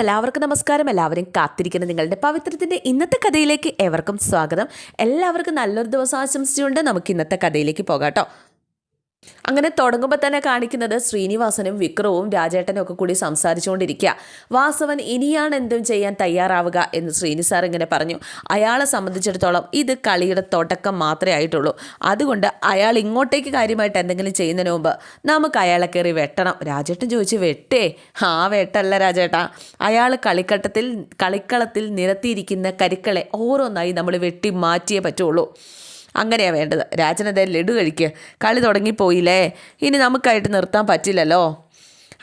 എല്ലാവർക്കും നമസ്കാരം. എല്ലാവരും കാത്തിരിക്കുന്ന നിങ്ങളുടെ പവിത്രത്തിന്റെ ഇന്നത്തെ കഥയിലേക്ക് ഏവർക്കും സ്വാഗതം. എല്ലാവർക്കും നല്ലൊരു ദിവസം ആശംസിച്ചുകൊണ്ട് നമുക്ക് ഇന്നത്തെ കഥയിലേക്ക് പോകാം കേട്ടോ. അങ്ങനെ തുടങ്ങുമ്പോൾ തന്നെ കാണിക്കുന്നത് ശ്രീനിവാസനും വിക്രവും രാജേട്ടനും ഒക്കെ കൂടി സംസാരിച്ചുകൊണ്ടിരിക്കുക. വാസവൻ ഇനിയാണ് എന്തും ചെയ്യാൻ തയ്യാറാവുക എന്ന് ശ്രീനി സാർ ഇങ്ങനെ പറഞ്ഞു. അയാളെ സംബന്ധിച്ചിടത്തോളം ഇത് കളിയുടെ തുടക്കം മാത്രമേ ആയിട്ടുള്ളൂ. അതുകൊണ്ട് അയാൾ ഇങ്ങോട്ടേക്ക് കാര്യമായിട്ട് എന്തെങ്കിലും ചെയ്യുന്നതിന് മുമ്പ് നമുക്ക് അയാളെ കയറി വെട്ടണം. രാജേട്ടൻ ചോദിച്ചു വെട്ടേ? ആ വെട്ടല്ല രാജേട്ടാ. അയാൾ കളിക്കട്ടത്തിൽ കളിക്കളത്തിൽ നിരത്തിയിരിക്കുന്ന കരുക്കളെ ഓരോന്നായി നമ്മൾ വെട്ടി മാറ്റിയേ പറ്റുള്ളൂ. അങ്ങനെയാണ് വേണ്ടത്. രാജനതേ ലഡു കഴിക്കുക കളി തുടങ്ങിപ്പോയില്ലേ? ഇനി നമുക്കായിട്ട് നിർത്താൻ പറ്റില്ലല്ലോ.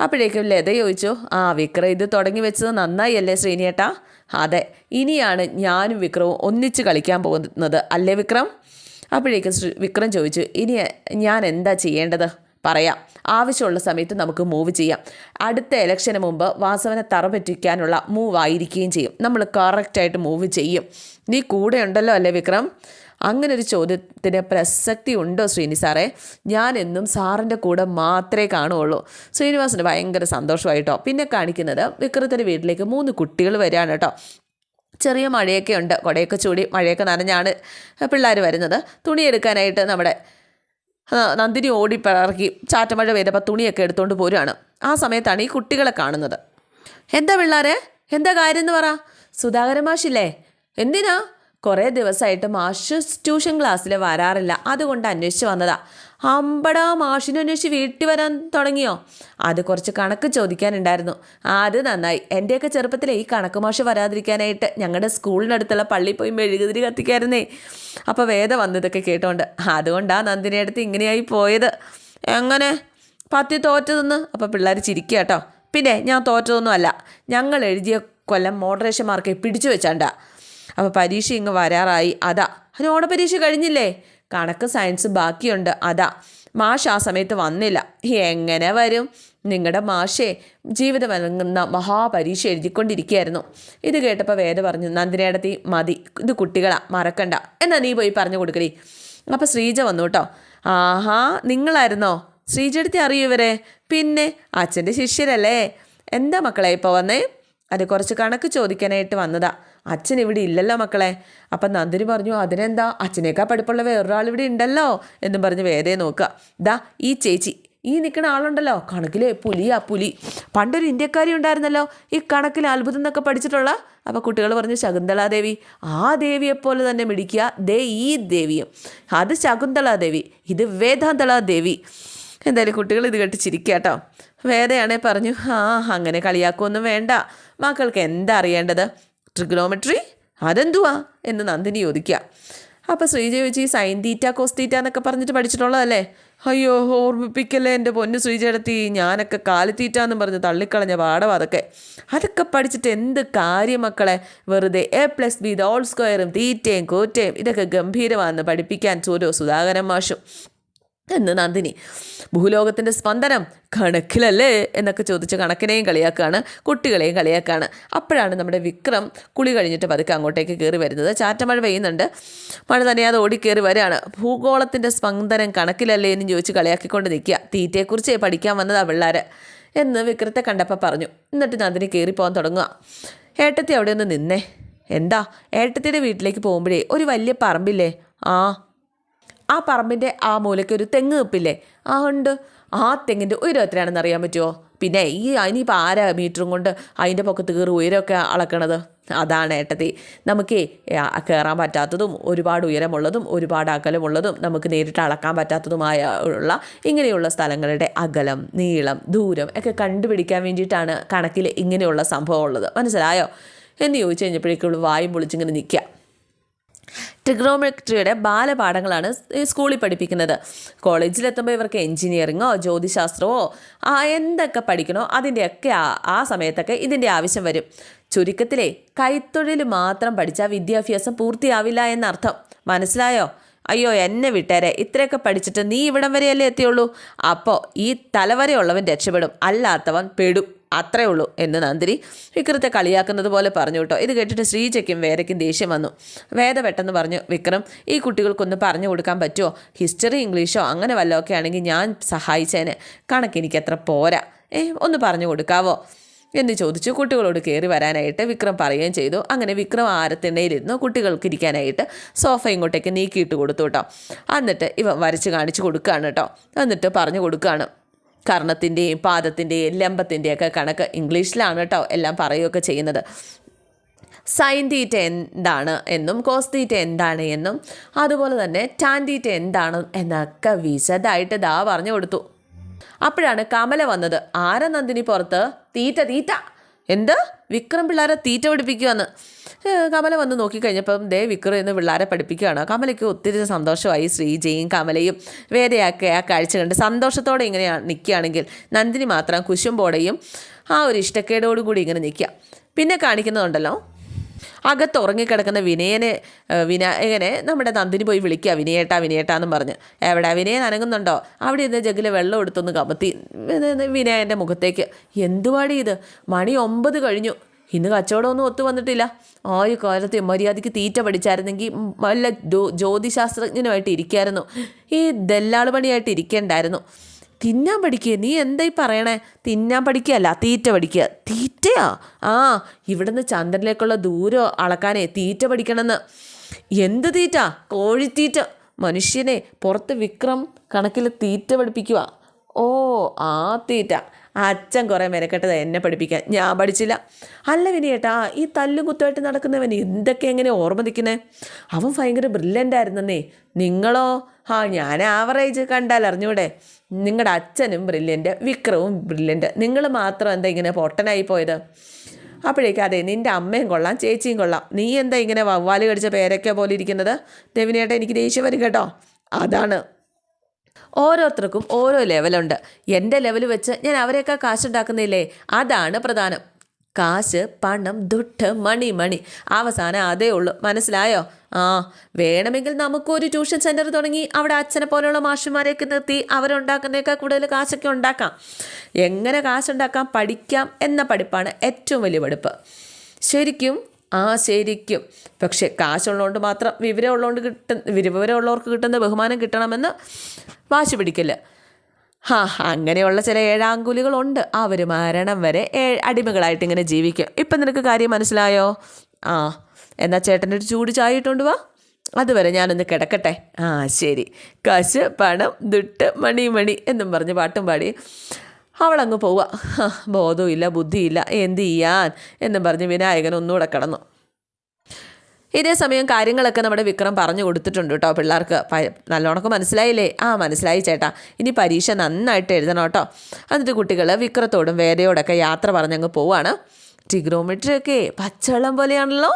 അപ്പോഴേക്കും ലത ചോദിച്ചു ആ വിക്രം ഇത് തുടങ്ങി വെച്ചത് നന്നായി അല്ലേ ശ്രീനിയേട്ടാ? അതെ ഇനിയാണ് ഞാനും വിക്രവും ഒന്നിച്ച് കളിക്കാൻ പോകുന്നത്. അല്ലേ വിക്രം? അപ്പോഴേക്കും വിക്രം ചോദിച്ചു ഇനി ഞാൻ എന്താ ചെയ്യേണ്ടത്? പറയാം. ആവശ്യമുള്ള സമയത്ത് നമുക്ക് മൂവ് ചെയ്യാം. അടുത്ത ഇലക്ഷന് മുമ്പ് വാസവനെ തറ പറ്റിക്കാനുള്ള മൂവ് ആയിരിക്കുകയും ചെയ്യും. നമ്മൾ കറക്റ്റായിട്ട് മൂവ് ചെയ്യും. നീ കൂടെ ഉണ്ടല്ലോ അല്ലേ വിക്രം? അങ്ങനെ ഒരു ചോദ്യത്തിന് പ്രസക്തി ഉണ്ടോ ശ്രീനി സാറേ? ഞാൻ എന്നും സാറിന്റെ കൂടെ മാത്രമേ കാണുകയുള്ളൂ. ശ്രീനിവാസിന് ഭയങ്കര സന്തോഷമായിട്ടോ? പിന്നെ കാണിക്കുന്നത് വിക്രത്തിന്റെ വീട്ടിലേക്ക് മൂന്ന് കുട്ടികൾ വരികയാണ് കേട്ടോ. ചെറിയ മഴയൊക്കെ ഉണ്ട്. കുടയൊക്കെ ചൂടി മഴയൊക്കെ നനഞ്ഞാണ് പിള്ളേർ വരുന്നത്. തുണിയെടുക്കാനായിട്ട് നമ്മുടെ നന്ദിനി ഓടി പിറക്കി ചാറ്റമഴ പെയ്തപ്പോൾ തുണിയൊക്കെ എടുത്തുകൊണ്ട് പോരുകയാണ് ആ സമയത്താണ് ഈ കുട്ടികളെ കാണുന്നത്. എന്താ പിള്ളേരെ? എന്താ കാര്യം എന്ന് പറ. സുധാകരമാഷില്ലേ എന്തിനാ? കുറേ ദിവസമായിട്ട് മാഷ് ട്യൂഷൻ ക്ലാസ്സിൽ വരാറില്ല. അതുകൊണ്ട് അന്വേഷിച്ച് വന്നതാ. അമ്പടാ മാഷിനെ അന്വേഷിച്ച് വീട്ടിൽ വരാൻ തുടങ്ങിയോ? അത് കുറച്ച് കണക്ക് ചോദിക്കാനുണ്ടായിരുന്നു. അത് നന്നായി. എന്റെയൊക്കെ ചെറുപ്പത്തിൽ ഈ കണക്ക് മാഷ് വരാതിരിക്കാനായിട്ട് ഞങ്ങളുടെ സ്കൂളിനടുത്തുള്ള പള്ളിയിൽ പോയി മെഴുകുതിരി കത്തിക്കായിരുന്നേ. അപ്പോൾ വേദ വന്നതൊക്കെ കേട്ടോണ്ട്. അതുകൊണ്ടാ നന്ദിനിയടുത്ത് ഇങ്ങനെയായി പോയത്. എങ്ങനെ? പത്തി തോറ്റതെന്ന്? അപ്പോൾ പിള്ളേർ ചിരിക്കുക കേട്ടോ പിന്നെ ഞാൻ തോറ്റതൊന്നും അല്ല. ഞങ്ങൾ എഴുതിയ കൊല്ലം മോഡറേഷൻ മാർക്ക് പിടിച്ചു വെച്ചാണ്ടാ. അപ്പോൾ പരീക്ഷ ഇങ്ങ് വരാറായി. അതാ. അതിന് ഓണപരീക്ഷ കഴിഞ്ഞില്ലേ? കണക്ക് സയൻസ് ബാക്കിയുണ്ട്. അതാ. മാഷ് ആ സമയത്ത് വന്നില്ല. എങ്ങനെ വരും? നിങ്ങളുടെ മാഷേ ജീവിതം മഹാപരീക്ഷ എഴുതിക്കൊണ്ടിരിക്കുകയായിരുന്നു. ഇത് കേട്ടപ്പോൾ വേദ പറഞ്ഞു നന്ദിനേടത്തി മതി. ഇത് കുട്ടികളാ. മറക്കണ്ട. എന്നാ നീ പോയി പറഞ്ഞു കൊടുക്കടി. അപ്പോൾ ശ്രീജ വന്നു കേട്ടോ. ആഹാ നിങ്ങളായിരുന്നോ? ശ്രീജടുത്തി അറിയൂ ഇവരെ? പിന്നെ അച്ഛന്റെ ശിഷ്യരല്ലേ. എന്താ മക്കളെ ഇപ്പോൾ വന്നേ? അത് കുറച്ച് കണക്ക് ചോദിക്കാനായിട്ട് വന്നതാ. അച്ഛൻ ഇവിടെ ഇല്ലല്ലോ മക്കളെ. അപ്പം നന്ദിനി പറഞ്ഞു അതിനെന്താ? അച്ഛനേക്കാൾ പഠിപ്പുള്ള വേറൊരാൾ ഇവിടെ ഉണ്ടല്ലോ? എന്നും പറഞ്ഞ് വേദയെ നോക്കുക. ദാ ഈ ചേച്ചി ഈ നിൽക്കുന്ന ആളുണ്ടല്ലോ. കണക്കിലെ പുലിയാ പുലി. പണ്ടൊരു ഇന്ത്യക്കാരി ഉണ്ടായിരുന്നല്ലോ ഈ കണക്കിൽ അത്ഭുതം എന്നൊക്കെ പഠിച്ചിട്ടുള്ള? അപ്പോൾ കുട്ടികൾ പറഞ്ഞു ശകുന്തളാദേവി ആ ദേവിയെപ്പോലെ തന്നെ മിടിക്കുക ദേ ഈ ദേവിയും. അത് ശകുന്തളാദേവി ഇത് വേദാന്തളാദേവി എന്തായാലും കുട്ടികൾ ഇത് കേട്ട് ചിരിക്കുക കേട്ടോ. വേദയാണേ പറഞ്ഞു ആ അങ്ങനെ കളിയാക്കുമൊന്നും വേണ്ട. മക്കൾക്ക് എന്താ അറിയേണ്ടത്? ട്രിഗ്നോമെട്രി അതെന്തുവാ? എന്ന് നന്ദിനി ചോദിക്കുക. അപ്പോൾ ശ്രീജ ചോദിച്ചു ഈ സൈൻ തീറ്റ കോസ് തീറ്റ എന്നൊക്കെ പറഞ്ഞിട്ട് പഠിച്ചിട്ടുള്ളതല്ലേ? അയ്യോ ഓർമ്മിപ്പിക്കല്ലേ എന്റെ പൊന്നു ശ്രീജടത്തി ഞാനൊക്കെ കാലിത്തീറ്റ എന്നും പറഞ്ഞ് തള്ളിക്കളഞ്ഞ പാഠം അതൊക്കെ. അതൊക്കെ പഠിച്ചിട്ട് എന്ത് കാര്യം മക്കളെ? വെറുതെ A plus B the whole സ്ക്വയറും തീറ്റയും കോറ്റയും ഇതൊക്കെ ഗംഭീരമാണെന്ന് പഠിപ്പിക്കാൻ സൂര്യോ സുധാകരൻ മാഷും. എന്ന് നന്ദിനി. ഭൂലോകത്തിന്റെ സ്പന്ദനം കണക്കിലല്ലേ എന്നൊക്കെ ചോദിച്ച് കണക്കിനെയും കളിയാക്കുകയാണ് കുട്ടികളെയും കളിയാക്കുകയാണ് അപ്പോഴാണ് നമ്മുടെ വിക്രം കുളി കഴിഞ്ഞിട്ട് പതുക്കെ അങ്ങോട്ടേക്ക് കയറി വരുന്നത്. ചാറ്റമഴ പെയ്യുന്നുണ്ട്. മഴ നനയാതെ ഓടിക്കേറി വരികയാണ്. ഭൂഗോളത്തിന്റെ സ്പന്ദനം കണക്കിലല്ലേ എന്ന് ചോദിച്ച് കളിയാക്കിക്കൊണ്ട് നിൽക്കുക. തീറ്റയെക്കുറിച്ച് പഠിക്കാൻ വന്നതാ പിള്ളേർ എന്ന് വിക്രത്തെ കണ്ടപ്പോൾ പറഞ്ഞു. എന്നിട്ട് നന്ദിനി കയറിപ്പോകാൻ തുടങ്ങുക. ഏട്ടത്തി അവിടെ ഒന്ന് നിന്നേ. എന്താ? ഏട്ടത്തിയുടെ വീട്ടിലേക്ക് പോകുമ്പോഴേ ഒരു വലിയ പറമ്പില്ലേ? ആ ആ പറമ്പിന്റെ ആ മൂലയ്ക്ക് ഒരു തെങ്ങ് നിപ്പില്ലേ ആ ഉണ്ട് ആ തെങ്ങിന്റെ ഉയരം എത്രയാണെന്ന് അറിയാൻ പറ്റുമോ പിന്നെ ഈ അതിനിപ്പോൾ ആരാ മീറ്ററും കൊണ്ട് അതിന്റെ പൊക്കത്ത് കയറി ഉയരമൊക്കെ അളക്കണത്? അതാണ് ഏട്ടത്തി. നമുക്ക് കയറാൻ പറ്റാത്തതും ഒരുപാട് ഉയരമുള്ളതും ഒരുപാട് അകലമുള്ളതും നമുക്ക് നേരിട്ട് അളക്കാൻ പറ്റാത്തതുമായ ഉള്ള ഇങ്ങനെയുള്ള സ്ഥലങ്ങളുടെ അകലം നീളം ദൂരം ഒക്കെ കണ്ടുപിടിക്കാൻ വേണ്ടിയിട്ടാണ് കണക്കിൽ ഇങ്ങനെയുള്ള സംഭവം ഉള്ളത്. മനസ്സിലായോ? എന്ന് ചോദിച്ചു കഴിഞ്ഞപ്പോഴേക്കും വായും പൊളിച്ചിങ്ങനെ നിൽക്കുക. ട്രിഗ്നോമെട്രിയുടെ ബാലപാഠങ്ങളാണ് സ്കൂളിൽ പഠിപ്പിക്കുന്നത്. കോളേജിലെത്തുമ്പോൾ ഇവർക്ക് എൻജിനീയറിങ്ങോ ജ്യോതിശാസ്ത്രമോ ആ എന്തൊക്കെ പഠിക്കണോ അതിന്റെയൊക്കെ ആ ആ സമയത്തൊക്കെ ഇതിന്റെ ആവശ്യം വരും. ചുരുക്കത്തിലെ കൈത്തൊഴിൽ മാത്രം പഠിച്ചാൽ വിദ്യാഭ്യാസം പൂർത്തിയാവില്ല എന്നർത്ഥം. മനസ്സിലായോ? അയ്യോ എന്നെ വിട്ടേരെ. ഇത്രയൊക്കെ പഠിച്ചിട്ട് നീ ഇവിടം വരെയല്ലേ എത്തിയുള്ളൂ? അപ്പോൾ ഈ തലവരെയുള്ളവൻ രക്ഷപ്പെടും. അല്ലാത്തവൻ പെടും. അത്രേ ഉള്ളൂ എന്ന് നന്ദിനി വിക്രത്തെ കളിയാക്കുന്നത് പോലെ പറഞ്ഞു കേട്ടോ. ഇത് കേട്ടിട്ട് ശ്രീജയ്ക്കും വേദയ്ക്കും ദേഷ്യം വന്നു. വേദ പെട്ടെന്ന് പറഞ്ഞു വിക്രം ഈ കുട്ടികൾക്കൊന്ന് പറഞ്ഞു കൊടുക്കാൻ പറ്റുമോ ഹിസ്റ്ററി ഇംഗ്ലീഷോ അങ്ങനെ വല്ലതൊക്കെ ആണെങ്കിൽ ഞാൻ സഹായിച്ചേനെ. കണക്ക് അത്ര പോരാ. ഏ ഒന്ന് പറഞ്ഞു കൊടുക്കാവോ? എന്ന് ചോദിച്ചു. കുട്ടികളോട് കയറി വരാനായിട്ട് വിക്രം പറയുകയും ചെയ്തു. അങ്ങനെ വിക്രം ആരത്തിണ്ണയിലിരുന്നു. കുട്ടികൾക്ക് ഇരിക്കാനായിട്ട് സോഫ ഇങ്ങോട്ടേക്ക് നീക്കിയിട്ട് കൊടുത്തു കേട്ടോ. എന്നിട്ട് ഇവ വരച്ച് കാണിച്ചു കൊടുക്കുകയാണ് കേട്ടോ. എന്നിട്ട് പറഞ്ഞു കൊടുക്കുകയാണ്. കർണത്തിന്റെയും പാദത്തിന്റെയും ലംബത്തിന്റെയൊക്കെ കണക്ക് ഇംഗ്ലീഷിലാണ് കേട്ടോ എല്ലാം പറയുകയൊക്കെ ചെയ്യുന്നത്. സൈൻ തീറ്റ എന്താണ് എന്നും കോസ് തീറ്റ എന്താണ് എന്നും അതുപോലെ തന്നെ ടാൻ തീറ്റ എന്താണ് എന്നൊക്കെ വിശദമായിട്ട് ദാ പറഞ്ഞു കൊടുത്തു. അപ്പോഴാണ് കമല വന്നത്. ആരനന്ദിനി പുറത്ത്? തീറ്റ തീറ്റ. എന്ത്? വിക്രം പിള്ളേരെ തീറ്റ പഠിപ്പിക്കുവാന്ന് ഏ, കമല വന്ന് നോക്കിക്കഴിഞ്ഞപ്പം ദേ വിക്രം എന്ന് പിള്ളേരെ പഠിപ്പിക്കുകയാണ് കമലയ്ക്ക് ഒത്തിരി സന്തോഷമായി ശ്രീജയും കമലയും വേദയൊക്കെ ആ കാഴ്ച കണ്ട് സന്തോഷത്തോടെ ഇങ്ങനെ നിൽക്കുകയാണെങ്കിൽ നന്ദിനി മാത്രം കുശുമ്പോടെയും ആ ഒരു ഇഷ്ടക്കേടോടുകൂടി ഇങ്ങനെ നിൽക്കുക. പിന്നെ കാണിക്കുന്നുണ്ടല്ലോ അകത്ത് ഉറങ്ങിക്കിടക്കുന്ന വിനയനെ വിനായകനെ നമ്മുടെ നന്ദിനി പോയി വിളിക്കുക. വിനയേട്ടാ വിനയേട്ടാന്നും പറഞ്ഞ്. എവിടെ വിനയൻ? അനങ്ങുന്നുണ്ടോ? അവിടെ ഇരുന്ന് ജഗ്ഗിലെ വെള്ളം എടുത്തൊന്ന് കമത്തി. വിനയന്റെ മുഖത്തേക്ക്. എന്തുവാടി ഇത്? മണി ഒമ്പത് കഴിഞ്ഞു. ഇന്ന് കച്ചവടമൊന്നും ഒത്തു വന്നിട്ടില്ല. ആ ഒരു കാലത്ത് മര്യാദയ്ക്ക് തീറ്റ പഠിച്ചായിരുന്നെങ്കിൽ വല്ല ജോ- ജ്യോതിശാസ്ത്രജ്ഞനുമായിട്ട് ഇരിക്കായിരുന്നു. ഈ ദല്ലാൾ പണിയായിട്ട് ഇരിക്കേണ്ടായിരുന്നു. തിന്നാൻ പഠിക്കുക നീ എന്തായി പറയണേ? തിന്നാൻ പഠിക്കുകയല്ല തീറ്റ പഠിക്കുക തീറ്റയാ? ആ ഇവിടുന്ന് ചന്ദ്രനിലേക്കുള്ള ദൂരം അളക്കാനേ തീറ്റ പഠിക്കണമെന്ന്. എന്ത് തീറ്റ? കോഴിത്തീറ്റ. മനുഷ്യനെ പുറത്ത് വിക്രം കണക്കിൽ തീറ്റ പഠിപ്പിക്കുക ഓ ആ തീറ്റ. അച്ഛൻ കുറേ മെനക്കെട്ടത് എന്നെ പഠിപ്പിക്കാൻ. ഞാൻ പഠിച്ചില്ല. അല്ല വിനിയേട്ടാ ഈ തല്ലും കുത്തുമായിട്ട് നടക്കുന്നവൻ എന്തൊക്കെ എങ്ങനെ ഓർമ്മ നിൽക്കുന്നേ? അവൻ ഭയങ്കര ബ്രില്യന്റ് ആയിരുന്നെന്നേ. നിങ്ങളോ? ആ ഞാൻ ആവറേജ് കണ്ടാൽ അറിഞ്ഞൂടെ. നിങ്ങളുടെ അച്ഛനും ബ്രില്യന്റ് വിക്രവും ബ്രില്യന്റ് നിങ്ങൾ മാത്രം എന്താ ഇങ്ങനെ പൊട്ടനായി പോയത്? അപ്പോഴേക്കും അതെ നിന്റെ അമ്മയും കൊള്ളാം ചേച്ചിയും കൊള്ളാം. നീ എന്താ ഇങ്ങനെ വവ്വാൽ കടിച്ച പേരൊക്കെ പോലെ ഇരിക്കുന്നത്? ദേവിനേട്ടാ എനിക്ക് ദേഷ്യം വരും കേട്ടോ. അതാണ്. ഓരോരുത്തർക്കും ഓരോ ലെവലുണ്ട്. എന്റെ ലെവൽ വെച്ച് ഞാൻ അവരെയൊക്കെ കാശുണ്ടാക്കുന്നില്ലേ? അതാണ് പ്രധാനം. കാശ് പണം ദുട്ട് മണി മണി. അവസാനം അതേ ഉള്ളൂ. മനസ്സിലായോ? ആ വേണമെങ്കിൽ നമുക്കൊരു ട്യൂഷൻ സെന്റർ തുടങ്ങി അവിടെ അച്ഛനെ പോലെയുള്ള മാഷിമാരെയൊക്കെ നിർത്തി അവരുണ്ടാക്കുന്നതൊക്കെ കൂടുതൽ കാശൊക്കെ ഉണ്ടാക്കാം. എങ്ങനെ കാശുണ്ടാക്കാം? പഠിക്കാം എന്ന പഠിപ്പാണ് ഏറ്റവും വലിയ പഠിപ്പ്. ശരിക്കും ആ ശരിക്കും. പക്ഷേ കാശുള്ളതുകൊണ്ട് മാത്രം വിവരമുള്ളതുകൊണ്ട് കിട്ടുന്ന വിവരമുള്ളവർക്ക് കിട്ടുന്ന ബഹുമാനം കിട്ടണമെന്ന് വാശി പിടിക്കൽ. ഹാ അങ്ങനെയുള്ള ചില ഏഴാങ്കുലികളുണ്ട്. അവർ മരണം വരെ അടിമകളായിട്ട് ഇങ്ങനെ ജീവിക്കും. ഇപ്പം നിനക്ക് കാര്യം മനസ്സിലായോ? ആ എന്നാൽ ചേട്ടന്റെ ഒരു ചൂട് ചായ ഇട്ടുകൊണ്ട് വാ. അതുവരെ ഞാനൊന്ന് കിടക്കട്ടെ. ആ ശരി. കാശ് പണം ദുട്ട് മണി മണി എന്നും പറഞ്ഞ് പാട്ടും പാടി അവളങ്ങ് പോവുക. ബോധവുമില്ല ബുദ്ധിയില്ല എന്ത് ചെയ്യാൻ എന്നും പറഞ്ഞ് വിനായകൻ ഒന്നുകൂടെ കിടന്നു. ഇതേ സമയം കാര്യങ്ങളൊക്കെ നമ്മുടെ വിക്രം പറഞ്ഞു കൊടുത്തിട്ടുണ്ട് കേട്ടോ പിള്ളേർക്ക്. നല്ലോണക്ക് മനസ്സിലായില്ലേ? ആ മനസ്സിലായി ചേട്ടാ. ഇനി പരീക്ഷ നന്നായിട്ട് എഴുതണം കേട്ടോ. എന്നിട്ട് കുട്ടികൾ വിക്രത്തോടും വേദയോടൊക്കെ യാത്ര പറഞ്ഞങ്ങ് പോവാണ്. ടിഗ്രോമെട്രി ഒക്കെ പച്ചവെള്ളം പോലെയാണല്ലോ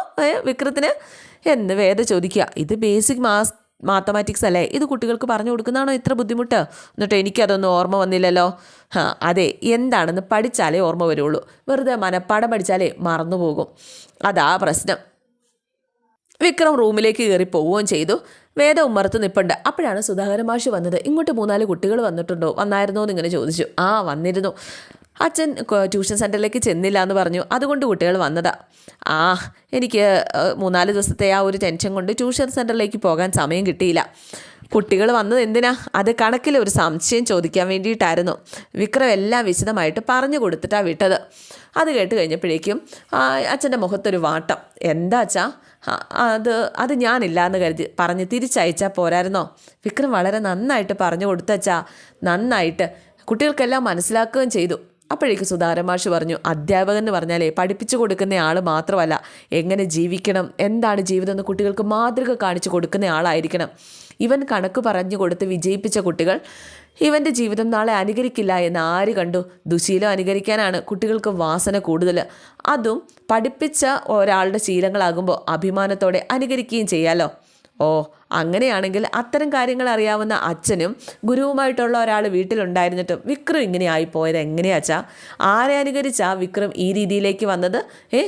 വിക്രത്തിന്? എന്ന് വേദ ചോദിക്കുക. ഇത് ബേസിക് മാസ് മാത്തമാറ്റിക്സ് അല്ലേ? ഇത് കുട്ടികൾക്ക് പറഞ്ഞു കൊടുക്കുന്നതാണോ ഇത്ര ബുദ്ധിമുട്ട്? എന്നിട്ട് എനിക്കതൊന്നും ഓർമ്മ വന്നില്ലല്ലോ. ആ അതെ എന്താണെന്ന് പഠിച്ചാലേ ഓർമ്മ വരുള്ളൂ. വെറുതെ മനപ്പാടം പഠിച്ചാലേ മറന്നു പോകും. അതാ പ്രശ്നം. വിക്രം റൂമിലേക്ക് കയറി പോവുകയും ചെയ്തു. വേദ ഉമ്മറത്ത് നിൽപ്പുണ്ട് അപ്പോഴാണ് സുധാകരൻ മാഷ് വന്നത്. ഇങ്ങോട്ട് മൂന്നാൽ കുട്ടികൾ വന്നിട്ടുണ്ടോ? വന്നായിരുന്നോ എന്ന് ഇങ്ങനെ ചോദിച്ചു. ആ വന്നിരുന്നു. അച്ഛൻ ട്യൂഷൻ സെന്ററിലേക്ക് ചെന്നില്ല എന്ന് പറഞ്ഞു. അതുകൊണ്ട് കുട്ടികൾ വന്നതാ. ആ എനിക്ക് മൂന്നാൽ ദിവസത്തെ ആ ഒരു ടെൻഷൻ കൊണ്ട് ട്യൂഷൻ സെന്ററിലേക്ക് പോകാൻ സമയം കിട്ടിയില്ല. കുട്ടികൾ വന്നത് എന്തിനാ? അത് കണക്കിൽ ഒരു സംശയം ചോദിക്കാൻ വേണ്ടിയിട്ടായിരുന്നു. വിക്രം എല്ലാം വിശദമായിട്ട് പറഞ്ഞു കൊടുത്തിട്ടാണ് വിട്ടത്. അത് കേട്ട് കഴിഞ്ഞപ്പോഴേക്കും അച്ഛന്റെ മുഖത്തൊരു വാട്ടം. എന്താ അച്ഛാ? അത് അത് ഞാനില്ല എന്ന് കരുതി പറഞ്ഞ് തിരിച്ചയച്ചാൽ പോരായിരുന്നോ? വിക്രം വളരെ നന്നായിട്ട് പറഞ്ഞു കൊടുത്തച്ചാ. നന്നായിട്ട്. കുട്ടികൾക്കെല്ലാം മനസ്സിലാക്കുകയും ചെയ്തു. അപ്പോഴേക്ക് സുധാരമാഷ് പറഞ്ഞു അധ്യാപകൻ എന്ന് പറഞ്ഞാലേ പഠിപ്പിച്ചു കൊടുക്കുന്ന ആൾ മാത്രമല്ല എങ്ങനെ ജീവിക്കണം എന്താണ് ജീവിതം എന്ന് കുട്ടികൾക്ക് മാതൃക കാണിച്ചു കൊടുക്കുന്ന ആളായിരിക്കണം. ഇവൻ കണക്ക് പറഞ്ഞു കൊടുത്ത് വിജയിപ്പിച്ച കുട്ടികൾ ഇവന്റെ ജീവിതം നാളെ അനുകരിക്കില്ല എന്ന് ആര് കണ്ടു? ദുശീലം അനുകരിക്കാനാണ് കുട്ടികൾക്ക് വാസന കൂടുതൽ അതും പഠിപ്പിച്ച ഒരാളുടെ ശീലങ്ങളാകുമ്പോൾ അഭിമാനത്തോടെ അനുകരിക്കുകയും ചെയ്യാലോ? ഓ അങ്ങനെയാണെങ്കിൽ അത്തരം കാര്യങ്ങൾ അറിയാവുന്ന അച്ഛനും ഗുരുവുമായിട്ടുള്ള ഒരാൾ വീട്ടിലുണ്ടായിരുന്നിട്ടും വിക്രം ഇങ്ങനെ ആയിപ്പോയത് എങ്ങനെയാച്ചാ ആരെ അനുകരിച്ചാ വിക്രം ഈ രീതിയിലേക്ക് വന്നത്? ഏ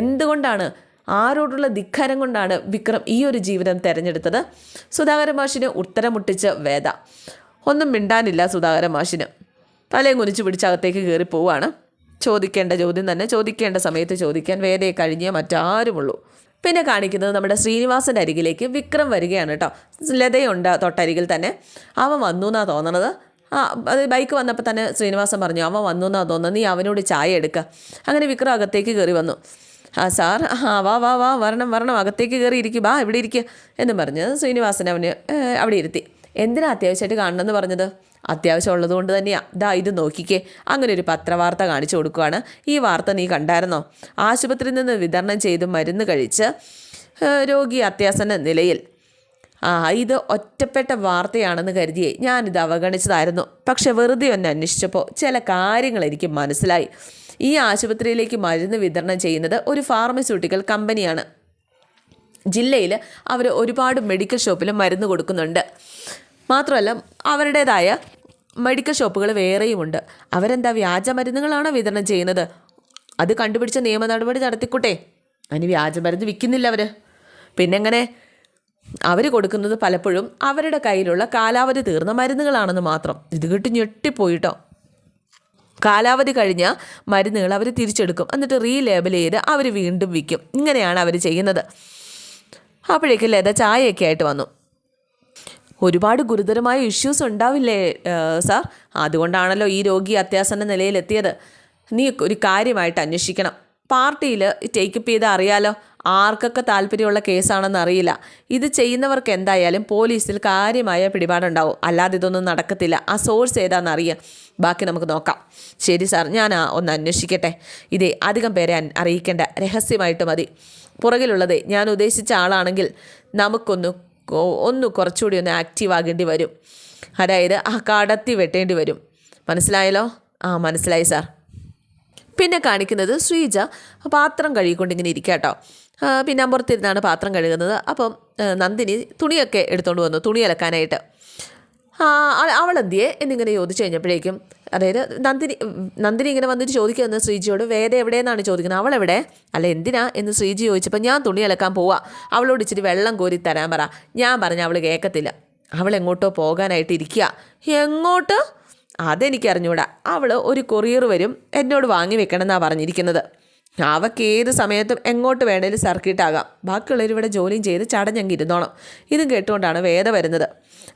എന്തുകൊണ്ടാണ്? ആരോടുള്ള ധിക്കാരം കൊണ്ടാണ് വിക്രം ഈ ഒരു ജീവിതം തിരഞ്ഞെടുത്തത്? സുധാകര മാഷിന് ഉത്തരം മുട്ടിച്ച് വേദ. ഒന്നും മിണ്ടാനില്ല സുധാകര മാഷിന്. തലയും കുനിച്ച് പിടിച്ചകത്തേക്ക് കയറി പോവുകയാണ് ചോദിക്കേണ്ട ചോദ്യം തന്നെ ചോദിക്കേണ്ട സമയത്ത് ചോദിക്കാൻ വേദയെ കഴിഞ്ഞേ മറ്റാരുമുള്ളൂ. പിന്നെ കാണിക്കുന്നത് നമ്മുടെ ശ്രീനിവാസന്റെ അരികിലേക്ക് വിക്രം വരികയാണ് കേട്ടോ. ലതയുണ്ട് തൊട്ടരികിൽ തന്നെ. അവൻ വന്നു എന്നാണ് തോന്നണത്? ആ അത് ബൈക്ക് വന്നപ്പോൾ തന്നെ ശ്രീനിവാസൻ പറഞ്ഞു അവൻ വന്നു എന്നാണ് തോന്നുന്നത് നീ അവനോട് ചായ എടുക്കുക അങ്ങനെ വിക്രം അകത്തേക്ക് കയറി വന്നു. ആ സാർ ആ വാ വാ വാ വരണം വരണം അകത്തേക്ക് കയറി ഇരിക്കും വാ ഇവിടെ ഇരിക്കുക എന്ന് പറഞ്ഞ് ശ്രീനിവാസൻ അവന് അവിടെ ഇരുത്തി. എന്തിനാ അത്യാവശ്യമായിട്ട് കാണണമെന്ന് പറഞ്ഞത്? അത്യാവശ്യം ഉള്ളത് കൊണ്ട് തന്നെയാണ് ദാ ഇത് നോക്കിക്കേ. അങ്ങനെ ഒരു പത്രവാർത്ത കാണിച്ചു കൊടുക്കുകയാണ് ഈ വാർത്ത നീ കണ്ടായിരുന്നോ? ആശുപത്രിയിൽ നിന്ന് വിതരണം ചെയ്ത് മരുന്ന് കഴിച്ച് രോഗി അത്യാസന്ന നിലയിൽ. ആ ഇത് ഒറ്റപ്പെട്ട വാർത്തയാണെന്ന് കരുതിയേ. ഞാനിത് അവഗണിച്ചതായിരുന്നു. പക്ഷെ വെറുതെ ഒന്ന് അന്വേഷിച്ചപ്പോൾ ചില കാര്യങ്ങൾ എനിക്ക് മനസ്സിലായി. ഈ ആശുപത്രിയിലേക്ക് മരുന്ന് വിതരണം ചെയ്യുന്നത് ഒരു ഫാർമസ്യൂട്ടിക്കൽ കമ്പനിയാണ്. ജില്ലയിൽ അവർ ഒരുപാട് മെഡിക്കൽ ഷോപ്പിൽ മരുന്ന് കൊടുക്കുന്നുണ്ട്. മാത്രമല്ല അവരുടേതായ മെഡിക്കൽ ഷോപ്പുകൾ വേറെയുമുണ്ട്. അവരെന്താ വ്യാജ മരുന്നുകളാണോ വിതരണം ചെയ്യുന്നത്? അത് കണ്ടുപിടിച്ച നിയമ നടപടി നടത്തിക്കൂട്ടെ? അതിന് വ്യാജ മരുന്ന് വിൽക്കുന്നില്ല അവർ പിന്നെങ്ങനെ? അവർ കൊടുക്കുന്നത് പലപ്പോഴും അവരുടെ കയ്യിലുള്ള കാലാവധി തീർന്ന മരുന്നുകളാണെന്ന് മാത്രം. ഇത് കിട്ടി ഞെട്ടിപ്പോയിട്ടോ? കാലാവധി കഴിഞ്ഞ മരുന്നുകൾ അവർ തിരിച്ചെടുക്കും. എന്നിട്ട് റീലേബൽ ചെയ്ത് അവർ വീണ്ടും വിൽക്കും. ഇങ്ങനെയാണ് അവർ ചെയ്യുന്നത്. അപ്പോഴേക്കും ലത ചായയൊക്കെ ആയിട്ട് വന്നു. ഒരുപാട് ഗുരുതരമായ ഇഷ്യൂസ് ഉണ്ടാവില്ലേ സാർ അതുകൊണ്ടാണല്ലോ ഈ രോഗി അത്യാസന്ന നിലയിലെത്തിയത്. നീ ഒരു കാര്യമായിട്ട് അന്വേഷിക്കണം. പാർട്ടിയിൽ ടേക്കപ്പ് ചെയ്ത് അറിയാലോ ആർക്കൊക്കെ താല്പര്യമുള്ള കേസാണെന്ന് അറിയില്ല. ഇത് ചെയ്യുന്നവർക്ക് എന്തായാലും പോലീസിൽ കാര്യമായ പിടിപാടുണ്ടാവും. അല്ലാതെ ഇതൊന്നും നടക്കത്തില്ല. ആ സോഴ്സ് ഏതാണെന്ന് അറിയാം. ബാക്കി നമുക്ക് നോക്കാം. ശരി സാർ ഞാൻ ഒന്ന് അന്വേഷിക്കട്ടെ. ഇതേ അധികം പേരെ അറിയിക്കേണ്ട. രഹസ്യമായിട്ട് മതി. പുറകിലുള്ളത് ഞാൻ ഉദ്ദേശിച്ച ആളാണെങ്കിൽ നമുക്കൊന്ന് ഒന്ന് കുറച്ചുകൂടി ഒന്ന് ആക്റ്റീവ് ആകേണ്ടി വരും. അതായത് ആ കടത്തി വെട്ടേണ്ടി വരും. മനസ്സിലായല്ലോ? ആ മനസ്സിലായി സാർ പിന്നെ കാണിക്കുന്നത് ശ്രീജ പാത്രം കഴുകിക്കൊണ്ടിങ്ങനെ ഇരിക്കുക കേട്ടോ പിന്നെ അമ്പുറത്തിരുന്നാണ് പാത്രം കഴുകുന്നത്. അപ്പം നന്ദിനി തുണിയൊക്കെ എടുത്തുകൊണ്ട് വന്നു തുണി അലക്കാനായിട്ട്. അവളെന്തിയെ? എന്നിങ്ങനെ ചോദിച്ചു കഴിഞ്ഞപ്പോഴേക്കും അതായത് നന്ദിനി നന്ദിനി ഇങ്ങനെ വന്നിട്ട് ചോദിക്കുന്നത് ശ്രീജിയോട് വേദ എവിടെയെന്നാണ് ചോദിക്കുന്നത്? അവളെവിടെ? അല്ല എന്തിനാ? എന്ന് ശ്രീജി ചോദിച്ചപ്പോൾ ഞാൻ തുണി അലക്കാൻ പോവാ. അവളോട് ഇച്ചിരി വെള്ളം കോരി തരാൻ പറ. ഞാൻ പറഞ്ഞ അവൾ കേൾക്കത്തില്ല അവൾ എങ്ങോട്ടോ പോകാനായിട്ട് ഇരിക്കുക എങ്ങോട്ട്? അതെനിക്കറിഞ്ഞൂടാ. അവൾ ഒരു കൊറിയർ വരും. എന്നോട് വാങ്ങി വെക്കണമെന്നാണ് പറഞ്ഞിരിക്കുന്നത്. അവൾക്ക് ഏത് സമയത്തും എങ്ങോട്ട് വേണേലും സർക്കിട്ടാകാം. ബാക്കിയുള്ളവർ ഇവിടെ ജോലിയും ചെയ്ത് ചടഞ്ഞങ്ങ് ഇരുന്നോണം ഇതും കേട്ടുകൊണ്ടാണ് വേദ വരുന്നത്.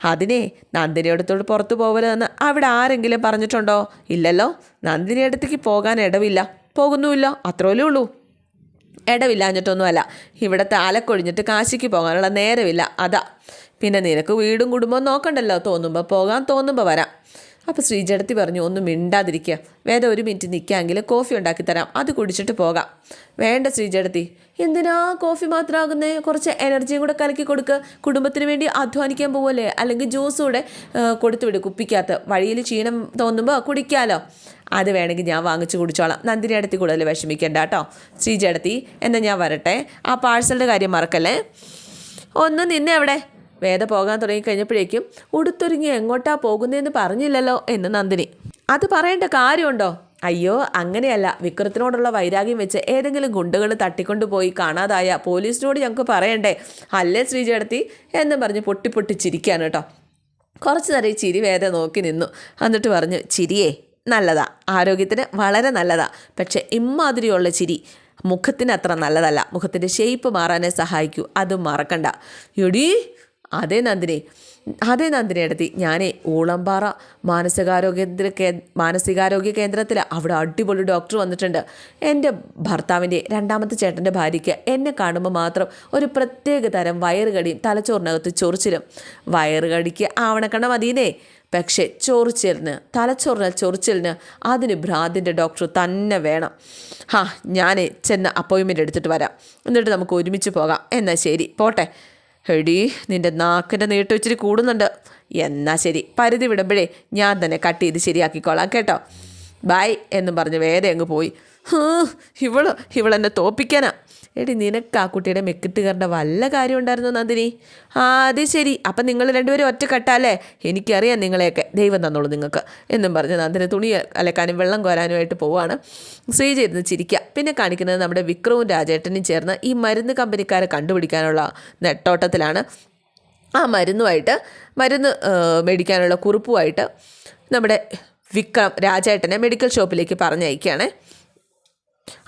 അതിനെ നന്ദിനിയടുത്തോട് പുറത്തു പോകരുതെന്ന് അവിടെ ആരെങ്കിലും പറഞ്ഞിട്ടുണ്ടോ? ഇല്ലല്ലോ. നന്ദിനിയടുത്തേക്ക് പോകാൻ ഇടവില്ല. പോകുന്നുമില്ല. അത്രയല്ലേ ഉള്ളൂ. ഇടവില്ലാഞ്ഞിട്ടൊന്നുമല്ല. ഇവിടെ അലക്കൊഴിഞ്ഞിട്ട് കാശിക്ക് പോകാനുള്ള നേരമില്ല. അതാ. പിന്നെ നിനക്ക് വീടും കുടുംബവും നോക്കണ്ടല്ലോ. തോന്നുമ്പോൾ പോകാൻ തോന്നുമ്പോൾ വരാം. അപ്പോൾ ശ്രീജടത്തി പറഞ്ഞു ഒന്നും മിണ്ടാതിരിക്കുക. വേദ ഒരു മിനിറ്റ് നിൽക്കാമെങ്കിൽ കോഫി ഉണ്ടാക്കി തരാം. അത് കുടിച്ചിട്ട് പോകാം. വേണ്ട ശ്രീജടത്തി. എന്തിനാ കോഫി മാത്രമാകുന്നേ? കുറച്ച് എനർജിയും കൂടെ കലക്കി കൊടുക്കുക കുടുംബത്തിന് വേണ്ടി അധ്വാനിക്കാൻ പോവല്ലേ? അല്ലെങ്കിൽ ജ്യൂസ് കൂടെ കൊടുത്തു വിടും കുപ്പിക്കകത്ത്. വഴിയിൽ ക്ഷീണം തോന്നുമ്പോൾ കുടിക്കാമല്ലോ അത് വേണമെങ്കിൽ ഞാൻ വാങ്ങിച്ച് കുടിച്ചോളാം. നന്ദിനി അടുത്ത് കൂടുതൽ വിഷമിക്കേണ്ട കേട്ടോ. ശ്രീജടത്തി എന്നാൽ ഞാൻ വരട്ടെ. ആ പാഴ്സലിന്റെ കാര്യം മറക്കല്ലേ? ഒന്ന് നിന്നെ അവിടെ. വേദ പോകാൻ തുടങ്ങിക്കഴിഞ്ഞപ്പോഴേക്കും ഉടുത്തൊരുങ്ങി എങ്ങോട്ടാ പോകുന്നതെന്ന് പറഞ്ഞില്ലല്ലോ എന്ന് നന്ദിനി. അത് പറയേണ്ട കാര്യമുണ്ടോ? അയ്യോ അങ്ങനെയല്ല. വിക്രത്തിനോടുള്ള വൈരാഗ്യം വെച്ച് ഏതെങ്കിലും ഗുണ്ടുകൾ തട്ടിക്കൊണ്ട് പോയി കാണാതായ പോലീസിനോട് ഞങ്ങൾക്ക് പറയണ്ടേ? അല്ലേ ശ്രീചേടത്തി എന്നും പറഞ്ഞ് പൊട്ടി പൊട്ടി ചിരിക്കാണ് കേട്ടോ. കുറച്ച് നേരം ഈ ചിരി വേദ നോക്കി നിന്നു. എന്നിട്ട് പറഞ്ഞു ചിരിയേ നല്ലതാ. ആരോഗ്യത്തിന് വളരെ നല്ലതാ. പക്ഷേ ഇമ്മാതിരിയുള്ള ചിരി. മുഖത്തിന് അത്ര നല്ലതല്ല. മുഖത്തിന്റെ ഷേപ്പ് മാറാനേ സഹായിക്കൂ. അതും മറക്കണ്ട. എടീ അതേ നന്ദിനി അതേ നന്ദിനി എടുത്തി ഞാനേ ഊളമ്പാറ മാനസികാരോഗ്യ മാനസികാരോഗ്യ കേന്ദ്രത്തിൽ അവിടെ അടിപൊളി ഡോക്ടർ വന്നിട്ടുണ്ട്. എന്റെ ഭർത്താവിന്റെ രണ്ടാമത്തെ ചേട്ടന്റെ ഭാര്യയ്ക്ക് എന്നെ കാണുമ്പോൾ മാത്രം ഒരു പ്രത്യേക തരം വയറുകടിയും തലച്ചോറിനകത്ത് ചൊറിച്ചിലും. വയറുകടിക്ക് ആവണക്കണ മതിയെന്നേ. പക്ഷേ ചൊറിച്ചിലിന് തലച്ചോറിന് ചൊറിച്ചിലിന് അതിന് ഭ്രാന്തിന്റെ ഡോക്ടർ തന്നെ വേണം. ഹാ ഞാൻ ചെന്ന് അപ്പോയിൻമെന്റ് എടുത്തിട്ട് വരാം. എന്നിട്ട് നമുക്ക് ഒരുമിച്ച് പോകാം. എന്നാൽ ശരി പോട്ടെ. എടീ നിന്റെ നാക്കിന്റെ നീട്ടം ഇച്ചിരി കൂടുന്നുണ്ട്. എന്നാ ശരി പരിധി വിടുമ്പോഴേ ഞാൻ തന്നെ കട്ട് ചെയ്ത് ശരിയാക്കിക്കോളാം കേട്ടോ. ബൈ എന്ന് പറഞ്ഞ് വേറെ അങ്ങ് പോയി. ഇവൾ ഇവളെന്നെ തോപ്പിക്കാനാ. എടി നിനക്ക് ആ കുട്ടിയുടെ മെക്കിട്ടുകാരുടെ വല്ല കാര്യം ഉണ്ടായിരുന്നു നന്ദിനി? ആ അത് ശരി. അപ്പം നിങ്ങൾ രണ്ടുപേരും ഒറ്റ കെട്ടല്ലേ എനിക്കറിയാം നിങ്ങളെയൊക്കെ. ദൈവം തന്നോളൂ നിങ്ങൾക്ക്. എന്നും പറഞ്ഞ് നന്ദിനി തുണി അലക്കാനും വെള്ളം കോരാനുമായിട്ട് പോവാണ്. ശ്രീജ ഇരുന്ന് ചിരിക്കുക പിന്നെ കാണിക്കുന്നത് നമ്മുടെ വിക്രവും രാജേട്ടനും ചേർന്ന് ഈ മരുന്ന് കമ്പനിക്കാരെ കണ്ടുപിടിക്കാനുള്ള നെട്ടോട്ടത്തിലാണ്. ആ മരുന്നുമായിട്ട് മരുന്ന് മേടിക്കാനുള്ള കുറിപ്പുമായിട്ട് നമ്മുടെ വിക്രം രാജേട്ടനെ മെഡിക്കൽ ഷോപ്പിലേക്ക് പറഞ്ഞയക്കുകയാണ്.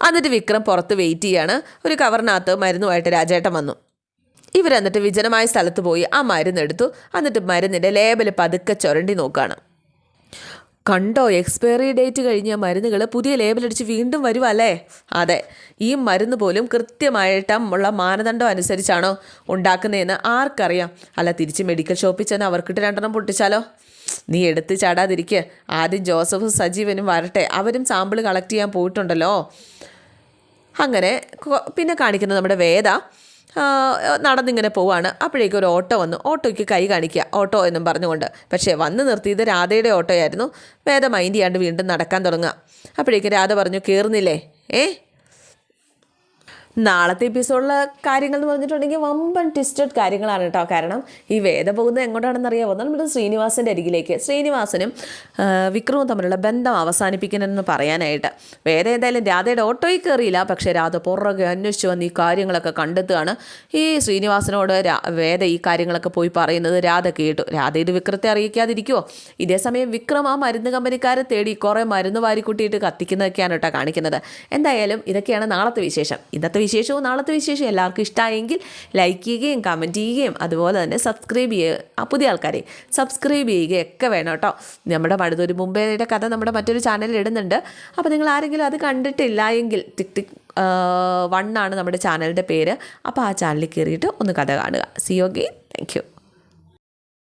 എന്നിട്ട് വിക്രം പുറത്ത് വെയിറ്റ് ചെയ്യാണ്. ഒരു കവറിനകത്ത് മരുന്നുമായിട്ട് രാജേട്ടൻ വന്നു. ഇവരെന്നിട്ട് വിജനമായ സ്ഥലത്ത് പോയി ആ മരുന്നെടുത്തു എന്നിട്ട് മരുന്നിന്റെ ലേബൽ പതുക്കെ ചുരണ്ടി നോക്കുകയാണ് കണ്ടോ എക്സ്പയറി ഡേറ്റ് കഴിഞ്ഞ മരുന്നുകൾ പുതിയ ലേബലടിച്ച് വീണ്ടും വരും അല്ലേ അതെ ഈ മരുന്ന് പോലും കൃത്യമായിട്ടുള്ള മാനദണ്ഡം അനുസരിച്ചാണോ ഉണ്ടാക്കുന്നതെന്ന് ആർക്കറിയാം. അല്ല തിരിച്ച് മെഡിക്കൽ ഷോപ്പിൽ ചെന്ന് അവർക്കിട്ട് രണ്ടെണ്ണം പൊട്ടിച്ചാലോ? നീ എടുത്ത് ചാടാതിരിക്കുക ആദ്യം ജോസഫും സജീവനും വരട്ടെ. അവരും സാമ്പിൾ കളക്ട് ചെയ്യാൻ പോയിട്ടുണ്ടല്ലോ. അങ്ങനെ പിന്നെ കാണിക്കുന്നത് നമ്മുടെ വേദ. നടന്നിങ്ങനെ പോവാണ്. അപ്പോഴേക്കും ഒരു ഓട്ടോ വന്നു. ഓട്ടോയ്ക്ക് കൈ കാണിക്കുക. ഓട്ടോ എന്നും പറഞ്ഞുകൊണ്ട്. പക്ഷേ വന്ന് നിർത്തിയത് രാധയുടെ ഓട്ടോയായിരുന്നു. വേദ മൈൻഡ് ചെയ്യാണ്ട് വീണ്ടും നടക്കാൻ തുടങ്ങുക. അപ്പോഴേക്കും രാധ പറഞ്ഞു കയറുന്നില്ലേ ഏ? നാളത്തെ എപ്പിസോഡിലെ കാര്യങ്ങൾ എന്ന് പറഞ്ഞിട്ടുണ്ടെങ്കിൽ വമ്പൻ ട്വിസ്റ്റഡ് കാര്യങ്ങളാണ് കേട്ടോ. കാരണം ഈ വേദ പോകുന്നത് എങ്ങോട്ടാണെന്ന് അറിയാമോ നമ്മുടെ ശ്രീനിവാസന്റെ അരികിലേക്ക് ശ്രീനിവാസനും വിക്രമും തമ്മിലുള്ള ബന്ധം അവസാനിപ്പിക്കണമെന്ന് പറയാനായിട്ട്. വേദ എന്തായാലും രാധയുടെ ഓട്ടോയിൽ കയറിയില്ല. പക്ഷേ രാധ പുറകെ അന്വേഷിച്ച് വന്ന് ഈ കാര്യങ്ങളൊക്കെ കണ്ടെത്തുകയാണ്. ഈ ശ്രീനിവാസനോട് വേദ ഈ കാര്യങ്ങളൊക്കെ പോയി പറയുന്നത് രാധ കേട്ടു. രാധ ഇത് വിക്രത്തെ അറിയിക്കാതിരിക്കുമോ ഇതേ സമയം വിക്രം ആ മരുന്ന് കമ്പനിക്കാരെ തേടി കുറേ മരുന്ന് വാരിക്കൂട്ടിയിട്ട് കത്തിക്കുന്നതൊക്കെയാണ് കേട്ടോ കാണിക്കുന്നത്. എന്തായാലും ഇതൊക്കെയാണ് നാളത്തെ വിശേഷം. ഇന്നത്തെ വിശേഷവും നാളത്തെ വിശേഷം എല്ലാവർക്കും ഇഷ്ടമായെങ്കിൽ ലൈക്ക് ചെയ്യുകയും കമന്റ് ചെയ്യുകയും അതുപോലെ തന്നെ സബ്സ്ക്രൈബ് ചെയ്യുക. പുതിയ ആൾക്കാരെ സബ്സ്ക്രൈബ് ചെയ്യുകയൊക്കെ വേണം കേട്ടോ. നമ്മുടെ മടുതൊരു മുംബൈയുടെ കഥ നമ്മുടെ മറ്റൊരു ചാനലിൽ ഇടുന്നുണ്ട്. അപ്പോൾ നിങ്ങൾ ആരെങ്കിലും അത് കണ്ടിട്ടില്ല എങ്കിൽ ടിക് ടിക് വൺ ആണ് നമ്മുടെ ചാനലിന്റെ പേര്. അപ്പോൾ ആ ചാനലിൽ കയറിയിട്ട് ഒന്ന് കഥ കാണുക. C okay thank you